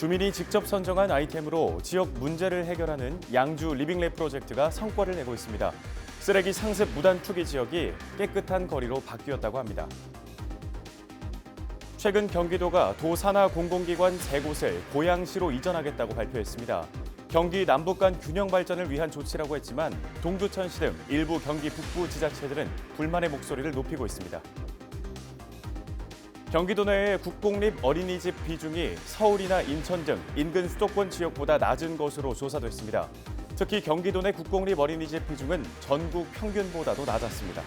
주민이 직접 선정한 아이템으로 지역 문제를 해결하는 양주 리빙랩 프로젝트가 성과를 내고 있습니다. 쓰레기 상습 무단 투기 지역이 깨끗한 거리로 바뀌었다고 합니다. 최근 경기도가 도 산하 공공기관 세 곳을 고양시로 이전하겠다고 발표했습니다. 경기 남북 간 균형 발전을 위한 조치라고 했지만 동두천시 등 일부 경기 북부 지자체들은 불만의 목소리를 높이고 있습니다. 경기도 내의 국공립 어린이집 비중이 서울이나 인천 등 인근 수도권 지역보다 낮은 것으로 조사됐습니다. 특히 경기도 내 국공립 어린이집 비중은 전국 평균보다도 낮았습니다.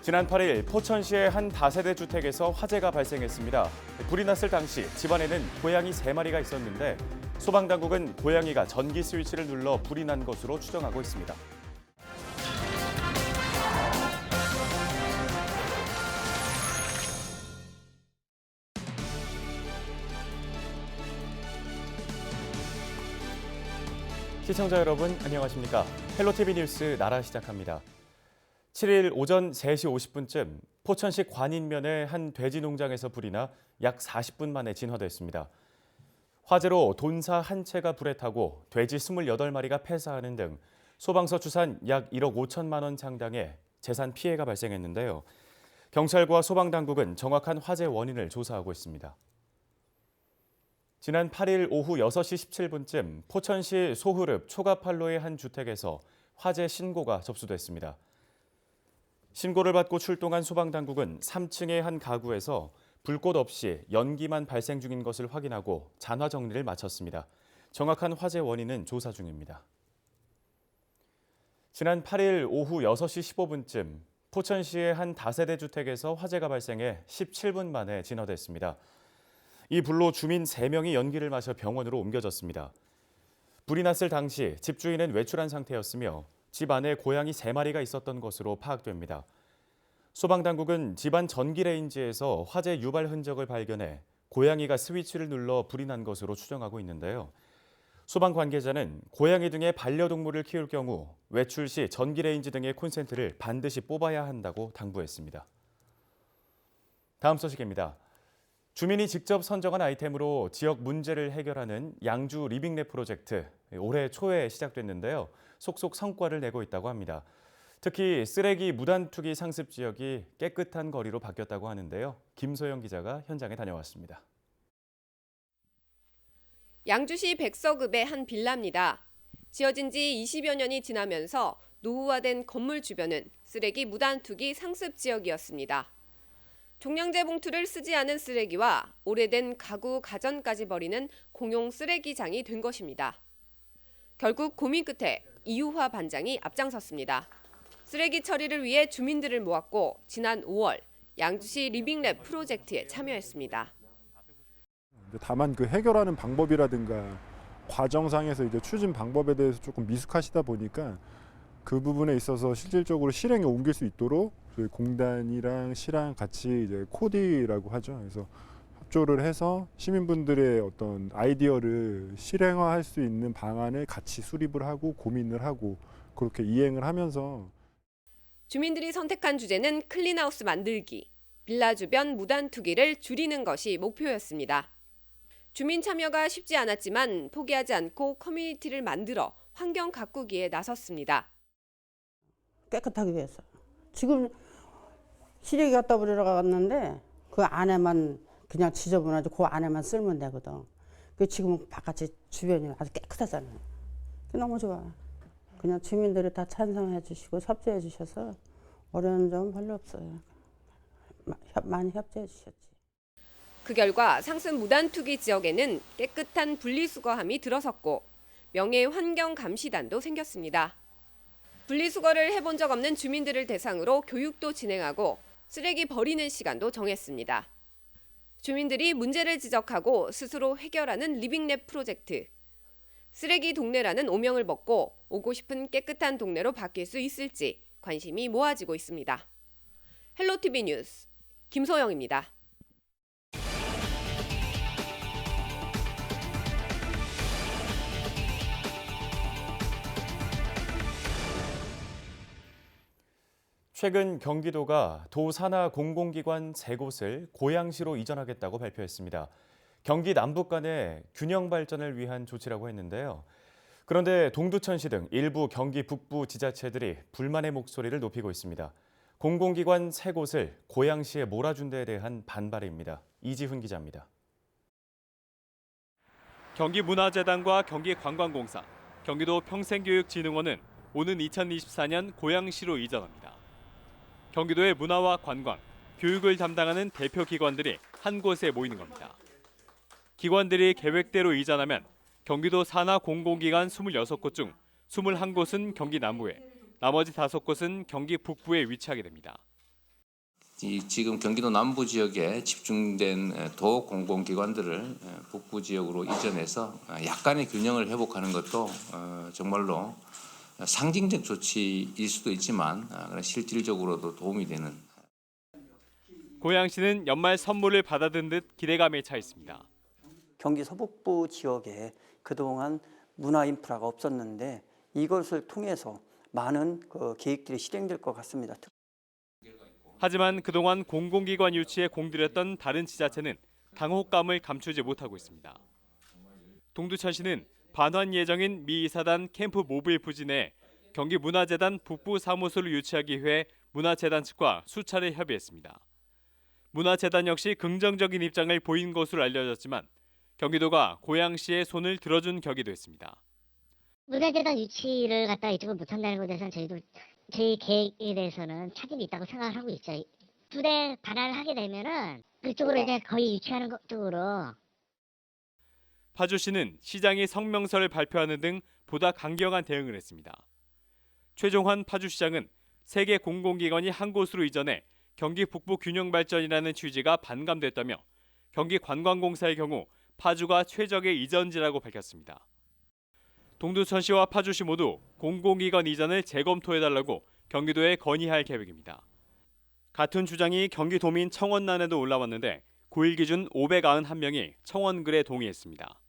지난 8일 포천시의 한 다세대 주택에서 화재가 발생했습니다. 불이 났을 당시 집안에는 고양이 3마리가 있었는데 소방당국은 고양이가 전기 스위치를 눌러 불이 난 것으로 추정하고 있습니다. 시청자 여러분 안녕하십니까? 헬로티비 뉴스 나라 시작합니다. 7일 오전 3시 50분쯤 포천시 관인면의 한 돼지 농장에서 불이 나 약 40분 만에 진화됐습니다. 화재로 돈사 한 채가 불에 타고 돼지 28마리가 폐사하는 등 소방서 추산 약 1억 5천만 원 상당의 재산 피해가 발생했는데요. 경찰과 소방당국은 정확한 화재 원인을 조사하고 있습니다. 지난 8일 오후 6시 17분쯤 포천시 소흐릅 초가팔로의 한 주택에서 화재 신고가 접수됐습니다. 신고를 받고 출동한 소방당국은 3층의 한 가구에서 불꽃 없이 연기만 발생 중인 것을 확인하고 잔화 정리를 마쳤습니다. 정확한 화재 원인은 조사 중입니다. 지난 8일 오후 6시 15분쯤 포천시의 한 다세대 주택에서 화재가 발생해 17분 만에 진화됐습니다. 이 불로 주민 3명이 연기를 마셔 병원으로 옮겨졌습니다. 불이 났을 당시 집주인은 외출한 상태였으며 집 안에 고양이 3마리가 있었던 것으로 파악됩니다. 소방당국은 집안 전기 레인지에서 화재 유발 흔적을 발견해 고양이가 스위치를 눌러 불이 난 것으로 추정하고 있는데요. 소방 관계자는 고양이 등의 반려동물을 키울 경우 외출 시 전기 레인지 등의 콘센트를 반드시 뽑아야 한다고 당부했습니다. 다음 소식입니다. 주민이 직접 선정한 아이템으로 지역 문제를 해결하는 양주 리빙랩 프로젝트 올해 초에 시작됐는데요. 속속 성과를 내고 있다고 합니다. 특히 쓰레기 무단 투기 상습 지역이 깨끗한 거리로 바뀌었다고 하는데요. 김소영 기자가 현장에 다녀왔습니다. 양주시 백서급의 한 빌라입니다. 지어진 지 20여 년이 지나면서 노후화된 건물 주변은 쓰레기 무단 투기 상습 지역이었습니다. 종량제 봉투를 쓰지 않은 쓰레기와 오래된 가구 가전까지 버리는 공용 쓰레기장이 된 것입니다. 결국 고민 끝에 이유화 반장이 앞장섰습니다. 쓰레기 처리를 위해 주민들을 모았고 지난 5월 양주시 리빙랩 프로젝트에 참여했습니다. 다만 그 해결하는 방법이라든가 과정상에서 이제 추진 방법에 대해서 조금 미숙하시다 보니까 그 부분에 있어서 실질적으로 실행에 옮길 수 있도록 저희 공단이랑 시랑 같이 이제 코디라고 하죠. 그래서 협조를 해서 시민분들의 어떤 아이디어를 실행화할 수 있는 방안을 같이 수립을 하고 고민을 하고 그렇게 이행을 하면서 주민들이 선택한 주제는 클린하우스 만들기, 빌라 주변 무단 투기를 줄이는 것이 목표였습니다. 주민 참여가 쉽지 않았지만 포기하지 않고 커뮤니티를 만들어 환경 가꾸기에 나섰습니다. 깨끗하기 위해서. 지금 시래기 갖다 버리러 갔는데 그 안에만 그냥 지저분하지 그 안에만 쓸면 되거든. 그 지금 바깥이 주변이 아주 깨끗하잖아요. 너무 좋아. 그냥 주민들이 다 찬성해 주시고 협조해 주셔서 어려운 점은 별로 없어요. 많이 협조해 주셨지. 그 결과 상습 무단 투기 지역에는 깨끗한 분리수거함이 들어섰고 명예 환경 감시단도 생겼습니다. 분리수거를 해본 적 없는 주민들을 대상으로 교육도 진행하고 쓰레기 버리는 시간도 정했습니다. 주민들이 문제를 지적하고 스스로 해결하는 리빙랩 프로젝트. 쓰레기 동네라는 오명을 벗고 오고 싶은 깨끗한 동네로 바뀔 수 있을지 관심이 모아지고 있습니다. 헬로티비 뉴스 김소영입니다. 최근 경기도가 도 산하 공공기관 세 곳을 고양시로 이전하겠다고 발표했습니다. 경기 남북 간의 균형 발전을 위한 조치라고 했는데요. 그런데 동두천시 등 일부 경기 북부 지자체들이 불만의 목소리를 높이고 있습니다. 공공기관 세 곳을 고양시에 몰아준 데에 대한 반발입니다. 이지훈 기자입니다. 경기문화재단과 경기관광공사, 경기도 평생교육진흥원은 오는 2024년 고양시로 이전합니다. 경기도의 문화와 관광, 교육을 담당하는 대표 기관들이 한 곳에 모이는 겁니다. 기관들이 계획대로 이전하면 경기도 산하 공공기관 26곳 중 21곳은 경기 남부에, 나머지 5곳은 경기 북부에 위치하게 됩니다. 이 지금 경기도 남부 지역에 집중된 에, 도 공공기관들을 에, 북부 지역으로 이전해서 어, 약간의 균형을 회복하는 것도 어, 정말로 상징적 조치일 수도 있지만 어, 그러나 실질적으로도 도움이 되는 고양시는 연말 선물을 받아든 듯 기대감에 차 있습니다. 경기 서북부 지역에 그동안 문화 인프라가 없었는데 이것을 통해서 많은 그 계획들이 실행될 것 같습니다. 하지만 그동안 공공기관 유치에 공들였던 다른 지자체는 당혹감을 감추지 못하고 있습니다. 동두천시는 반환 예정인 미 이사단 캠프 모빌 부진에 경기 문화재단 북부 사무소를 유치하기 위해 문화재단 측과 수차례 협의했습니다. 문화재단 역시 긍정적인 입장을 보인 것으로 알려졌지만 경기도가 고양시의 손을 들어준 격이 됐습니다. 문화재단 유치를 갖다 이쪽을 못한다는 것에 대해서는 저희도 저희 계획에 대해서는 차질이 있다고 생각을 하고 있죠. 부대 반환을 하게 되면은 그쪽으로 이제 거의 유치하는 것 쪽으로 파주시는 시장이 성명서를 발표하는 등 보다 강경한 대응을 했습니다. 최종환 파주시장은 세계 공공기관이 한 곳으로 이전해 경기 북부 균형 발전이라는 취지가 반감됐다며 경기 관광공사의 경우 파주가 최적의 이전지라고 밝혔습니다. 동두천시와 파주시 모두 공공기관 이전을 재검토해달라고 경기도에 건의할 계획입니다. 같은 주장이 경기도민 청원란에도 올라왔는데 9일 기준 591명이 청원글에 동의했습니다.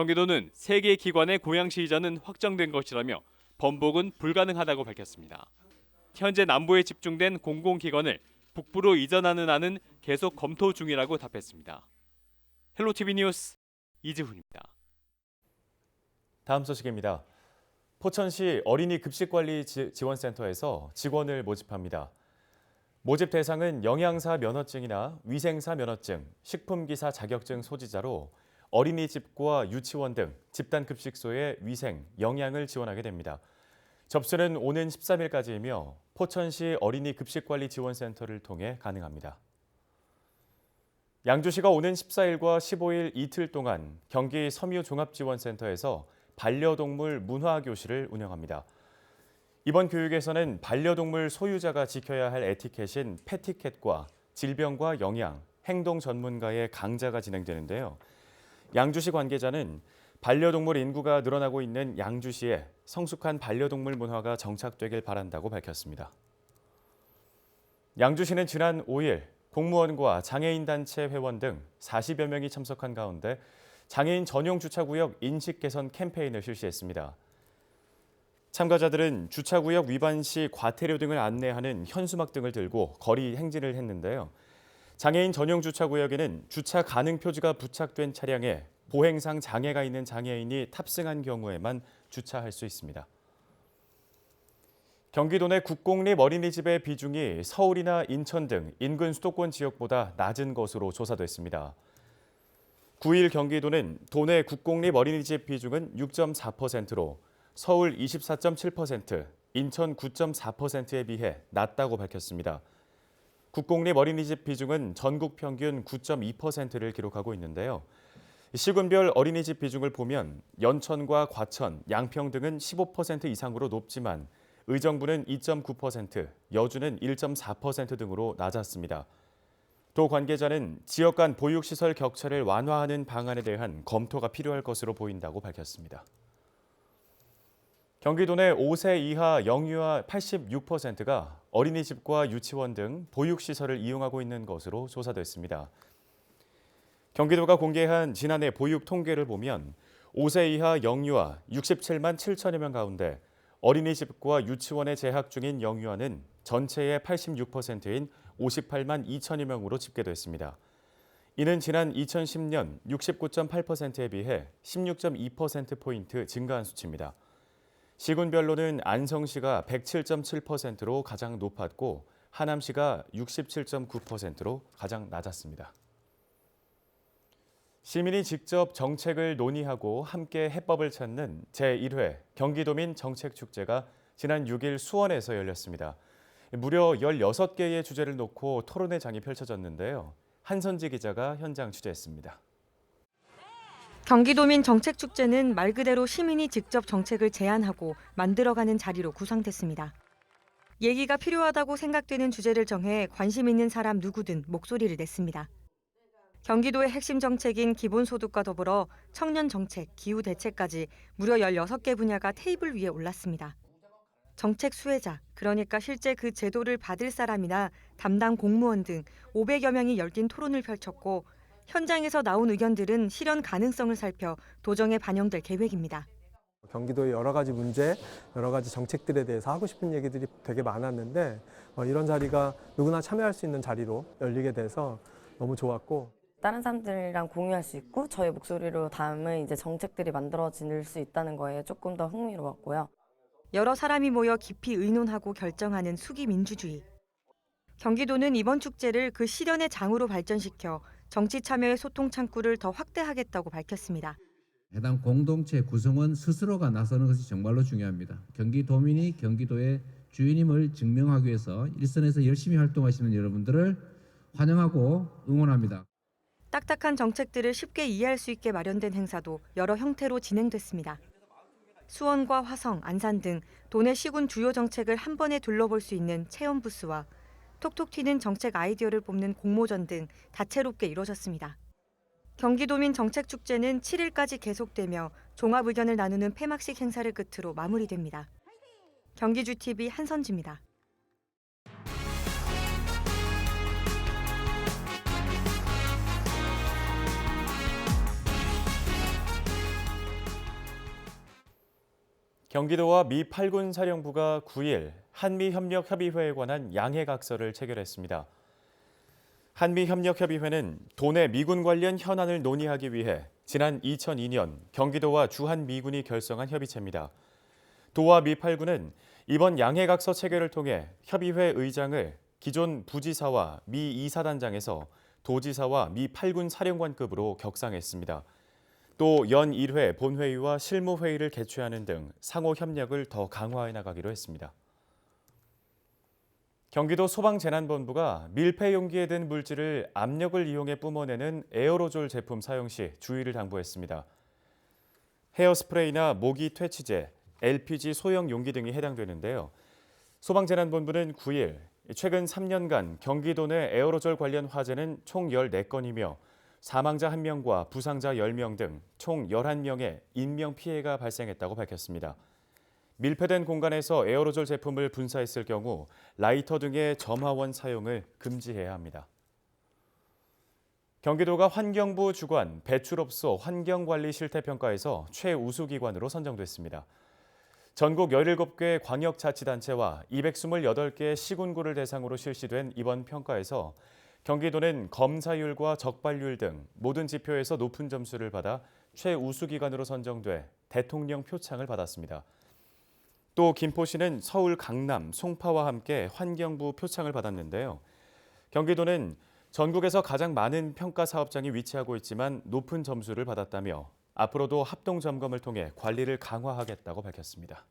경기도는 세 개 기관의 고양시 이전은 확정된 것이라며 번복은 불가능하다고 밝혔습니다. 현재 남부에 집중된 공공기관을 북부로 이전하는 안은 계속 검토 중이라고 답했습니다. 헬로티비 뉴스 이지훈입니다. 다음 소식입니다. 포천시 어린이 급식관리 지- 지원센터에서 직원을 모집합니다. 모집 대상은 영양사 면허증이나 위생사 면허증, 식품기사 자격증 소지자로 어린이집과 유치원 등 집단급식소의 위생, 영양을 지원하게 됩니다. 접수는 오는 13일까지이며 포천시 어린이 급식관리 지원센터를 통해 가능합니다. 양주시가 오는 14일과 15일 이틀 동안 경기 섬유종합지원센터에서 반려동물 문화교실을 운영합니다. 이번 교육에서는 반려동물 소유자가 지켜야 할 에티켓인 패티켓과 질병과 영양, 행동 전문가의 강좌가 진행되는데요. 양주시 관계자는 반려동물 인구가 늘어나고 있는 양주시에 성숙한 반려동물 문화가 정착되길 바란다고 밝혔습니다. 양주시는 지난 5일 공무원과 장애인 단체 회원 등 40여 명이 참석한 가운데 장애인 전용 주차구역 인식 개선 캠페인을 실시했습니다. 참가자들은 주차구역 위반 시 과태료 등을 안내하는 현수막 등을 들고 거리 행진을 했는데요. 장애인 전용 주차 구역에는 주차 가능 표지가 부착된 차량에 보행상 장애가 있는 장애인이 탑승한 경우에만 주차할 수 있습니다. 경기도 내 국공립 어린이집의 비중이 서울이나 인천 등 인근 수도권 지역보다 낮은 것으로 조사됐습니다. 9일 경기도는 도내 국공립 어린이집 비중은 6.4%로 서울 24.7%, 인천 9.4%에 비해 낮다고 밝혔습니다. 국공립 어린이집 비중은 전국 평균 9.2%를 기록하고 있는데요. 시군별 어린이집 비중을 보면 연천과 과천, 양평 등은 15% 이상으로 높지만 의정부는 2.9%, 여주는 1.4% 등으로 낮았습니다. 도 관계자는 지역 간 보육시설 격차를 완화하는 방안에 대한 검토가 필요할 것으로 보인다고 밝혔습니다. 경기도 내 5세 이하 영유아 86%가 어린이집과 유치원 등 보육시설을 이용하고 있는 것으로 조사됐습니다. 경기도가 공개한 지난해 보육 통계를 보면 5세 이하 영유아 67만 7천여 명 가운데 어린이집과 유치원에 재학 중인 영유아는 전체의 86%인 58만 2천여 명으로 집계됐습니다. 이는 지난 2010년 69.8%에 비해 16.2%포인트 증가한 수치입니다. 시군별로는 안성시가 107.7%로 가장 높았고 하남시가 67.9%로 가장 낮았습니다. 시민이 직접 정책을 논의하고 함께 해법을 찾는 제1회 경기도민 정책축제가 지난 6일 수원에서 열렸습니다. 무려 16개의 주제를 놓고 토론회 장이 펼쳐졌는데요. 한선지 기자가 현장 취재했습니다. 경기도민 정책축제는 말 그대로 시민이 직접 정책을 제안하고 만들어가는 자리로 구성됐습니다. 얘기가 필요하다고 생각되는 주제를 정해 관심 있는 사람 누구든 목소리를 냈습니다. 경기도의 핵심 정책인 기본소득과 더불어 청년 정책, 기후 대책까지 무려 16개 분야가 테이블 위에 올랐습니다. 정책 수혜자, 그러니까 실제 그 제도를 받을 사람이나 담당 공무원 등 500여 명이 열띤 토론을 펼쳤고 현장에서 나온 의견들은 실현 가능성을 살펴 도정에 반영될 계획입니다. 경기도의 여러 가지 문제, 여러 가지 정책들에 대해서 하고 싶은 얘기들이 되게 많았는데 어, 이런 자리가 누구나 참여할 수 있는 자리로 열리게 돼서 너무 좋았고 다른 사람들이랑 공유할 수 있고 저의 목소리로 담은 이제 정책들이 만들어질 수 있다는 거에 조금 더 흥미로웠고요. 여러 사람이 모여 깊이 의논하고 결정하는 수기 민주주의. 경기도는 이번 축제를 그 실현의 장으로 발전시켜 정치 참여의 소통 창구를 더 확대하겠다고 밝혔습니다. 해당 공동체 구성원 스스로가 나서는 것이 정말로 중요합니다. 경기도민이 경기도의 주인임을 증명하기 위해서 일선에서 열심히 활동하시는 여러분들을 환영하고 응원합니다. 딱딱한 정책들을 쉽게 이해할 수 있게 마련된 행사도 여러 형태로 진행됐습니다. 수원과 화성, 안산 등 도내 시군 주요 정책을 한 번에 둘러볼 수 있는 체험 부스와 톡톡 튀는 정책 아이디어를 뽑는 공모전 등 다채롭게 이뤄졌습니다. 경기도민 정책축제는 7일까지 계속되며 종합 의견을 나누는 폐막식 행사를 끝으로 마무리됩니다. 경기주TV 한선지입니다. 경기도와 미 8군 사령부가 9일 한미협력협의회에 관한 양해각서를 체결했습니다. 한미협력협의회는 도내 미군 관련 현안을 논의하기 위해 지난 2002년 경기도와 주한미군이 결성한 협의체입니다. 도와 미 8군은 이번 양해각서 체결을 통해 협의회 의장을 기존 부지사와 미 이사단장에서 도지사와 미 8군 사령관급으로 격상했습니다. 또 연 1회 본회의와 실무회의를 개최하는 등 상호 협력을 더 강화해 나가기로 했습니다. 경기도 소방재난본부가 밀폐 용기에 든 물질을 압력을 이용해 뿜어내는 에어로졸 제품 사용 시 주의를 당부했습니다. 헤어스프레이나 모기 퇴치제, LPG 소형 용기 등이 해당되는데요. 소방재난본부는 9일 최근 3년간 경기도 내 에어로졸 관련 화재는 총 14건이며 사망자 1명과 부상자 10명 등 총 11명의 인명피해가 발생했다고 밝혔습니다. 밀폐된 공간에서 에어로졸 제품을 분사했을 경우 라이터 등의 점화원 사용을 금지해야 합니다. 경기도가 환경부 주관 배출업소 환경관리 실태평가에서 최우수 기관으로 선정됐습니다. 전국 17개 광역자치단체와 228개 시군구를 대상으로 실시된 이번 평가에서 경기도는 검사율과 적발률 등 모든 지표에서 높은 점수를 받아 최우수 기관으로 선정돼 대통령 표창을 받았습니다. 또 김포시는 서울, 강남, 송파와 함께 환경부 표창을 받았는데요. 경기도는 전국에서 가장 많은 평가 사업장이 위치하고 있지만 높은 점수를 받았다며 앞으로도 합동 점검을 통해 관리를 강화하겠다고 밝혔습니다.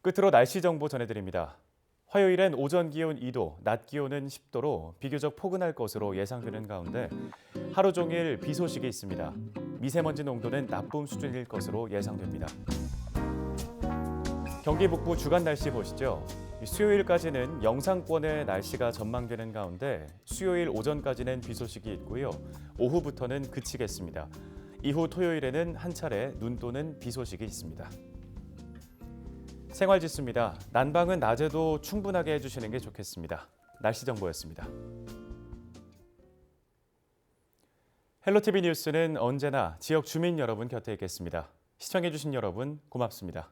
끝으로 날씨 정보 전해드립니다. 화요일엔 오전 기온 2도, 낮 기온은 10도로 비교적 포근할 것으로 예상되는 가운데 하루 종일 비 소식이 있습니다. 미세먼지 농도는 나쁨 수준일 것으로 예상됩니다. 경기 북부 주간 날씨 보시죠. 수요일까지는 영상권의 날씨가 전망되는 가운데 수요일 오전까지는 비 소식이 있고요. 오후부터는 그치겠습니다. 이후 토요일에는 한 차례 눈 또는 비 소식이 있습니다. 생활지수입니다. 난방은 낮에도 충분하게 해주시는 게 좋겠습니다. 날씨 정보였습니다. 헬로티비 뉴스는 언제나 지역 주민 여러분 곁에 있겠습니다. 시청해주신 여러분 고맙습니다.